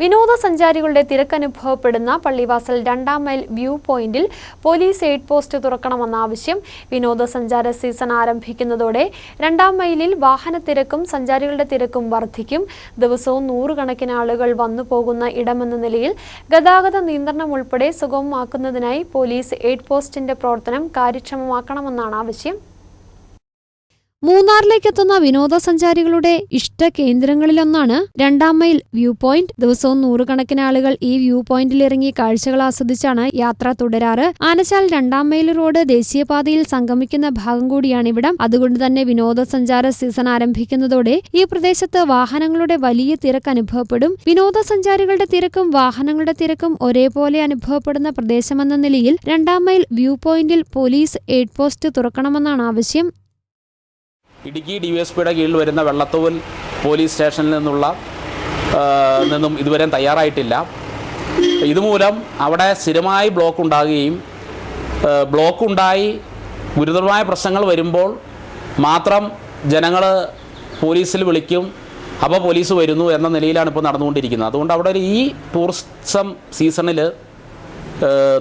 വിനോദസഞ്ചാരികളുടെ തിരക്കനുഭവപ്പെടുന്ന പള്ളിവാസൽ രണ്ടാം മൈൽ വ്യൂ പോയിന്റിൽ പോലീസ് എയ്ഡ് പോസ്റ്റ് തുറക്കണമെന്ന ആവശ്യം വിനോദസഞ്ചാര സീസൺ ആരംഭിക്കുന്നതോടെ രണ്ടാം മൈലിൽ വാഹന തിരക്കും സഞ്ചാരികളുടെ തിരക്കും വർദ്ധിക്കും. ദിവസവും നൂറുകണക്കിന് ആളുകൾ വന്നു പോകുന്ന ഇടമെന്ന നിലയിൽ ഗതാഗത നിയന്ത്രണം ഉൾപ്പെടെ സുഗമമാക്കുന്നതിനായി പോലീസ് എയ്ഡ് പോസ്റ്റിന്റെ പ്രവർത്തനം കാര്യക്ഷമമാക്കണമെന്നാണ് ആവശ്യം. മൂന്നാറിലേക്കെത്തുന്ന വിനോദസഞ്ചാരികളുടെ ഇഷ്ട കേന്ദ്രങ്ങളിലൊന്നാണ് രണ്ടാം മൈൽ വ്യൂ പോയിന്റ്. ദിവസവും നൂറുകണക്കിന് ആളുകൾ ഈ വ്യൂ പോയിന്റിൽ ഇറങ്ങി കാഴ്ചകൾ ആസ്വദിച്ചാണ് യാത്ര തുടരാറ്. ആനച്ചാൽ രണ്ടാം മൈൽ റോഡ് ദേശീയപാതയിൽ സംഗമിക്കുന്ന ഭാഗം കൂടിയാണ് ഇവിടം അതുകൊണ്ട് തന്നെ വിനോദസഞ്ചാര സീസൺ ആരംഭിക്കുന്നതോടെ ഈ പ്രദേശത്ത് വാഹനങ്ങളുടെ വലിയ തിരക്ക് അനുഭവപ്പെടും. വിനോദസഞ്ചാരികളുടെ തിരക്കും വാഹനങ്ങളുടെ തിരക്കും ഒരേപോലെ അനുഭവപ്പെടുന്ന പ്രദേശമെന്ന നിലയിൽ രണ്ടാം മൈൽ വ്യൂ പോയിന്റിൽ പോലീസ് എയ്ഡ് പോസ്റ്റ് തുറക്കണമെന്നാണ് ആവശ്യം. ഇടുക്കി ഡി എസ് പിയുടെ കീഴിൽ വരുന്ന വെള്ളത്തൂവൽ പോലീസ് സ്റ്റേഷനിൽ നിന്നുള്ള നിന്നും ഇതുവരെ തയ്യാറായിട്ടില്ല. ഇതുമൂലം അവിടെ സ്ഥിരമായി ബ്ലോക്ക് ഉണ്ടാകുകയും ബ്ലോക്ക് ഉണ്ടായി ഗുരുതരമായ പ്രശ്നങ്ങൾ വരുമ്പോൾ മാത്രം ജനങ്ങൾ പോലീസിൽ വിളിക്കും അപ്പോൾ പോലീസ് വരുന്നു എന്ന നിലയിലാണ് ഇപ്പോൾ നടന്നുകൊണ്ടിരിക്കുന്നത്. അതുകൊണ്ട് അവിടെ ഒരു ഈ ടൂറിസം സീസണിൽ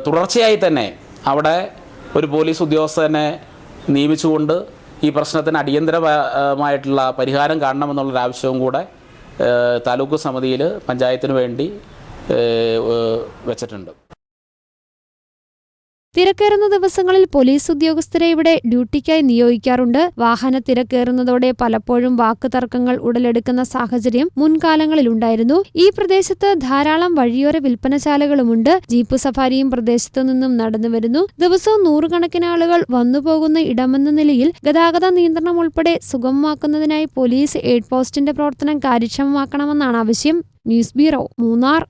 തുടർച്ചയായി തന്നെ അവിടെ ഒരു പോലീസ് ഉദ്യോഗസ്ഥനെ നിയമിച്ചുകൊണ്ട് ഈ പ്രശ്നത്തിന് അടിയന്തരമായിട്ടുള്ള പരിഹാരം കാണണമെന്നുള്ളൊരാവശ്യവും കൂടെ ഏഹ്, താലൂക്ക് സമിതിയിൽ പഞ്ചായത്തിന് വേണ്ടി വെച്ചിട്ടുണ്ട്. തിരക്കേറുന്ന ദിവസങ്ങളിൽ പോലീസ് ഉദ്യോഗസ്ഥരെ ഇവിടെ ഡ്യൂട്ടിക്കായി നിയോഗിക്കാറുണ്ട്. വാഹന തിരക്കേറുന്നതോടെ പലപ്പോഴും വാക്കുതർക്കങ്ങൾ ഉടലെടുക്കുന്ന സാഹചര്യം മുൻകാലങ്ങളിലുണ്ടായിരുന്നു. ഈ പ്രദേശത്ത് ധാരാളം വഴിയോര വിൽപ്പനശാലകളുമുണ്ട്. ജീപ്പ് സഫാരിയും പ്രദേശത്തു നിന്നും നടന്നുവരുന്നു ദിവസവും നൂറുകണക്കിന് ആളുകൾ വന്നുപോകുന്ന ഇടമെന്ന നിലയിൽ ഗതാഗത നിയന്ത്രണം ഉൾപ്പെടെ സുഗമമാക്കുന്നതിനായി പോലീസ് എയ്ഡ് പോസ്റ്റിന്റെ പ്രവർത്തനം കാര്യക്ഷമമാക്കണമെന്നാണ് ആവശ്യം. News bureau Munnar.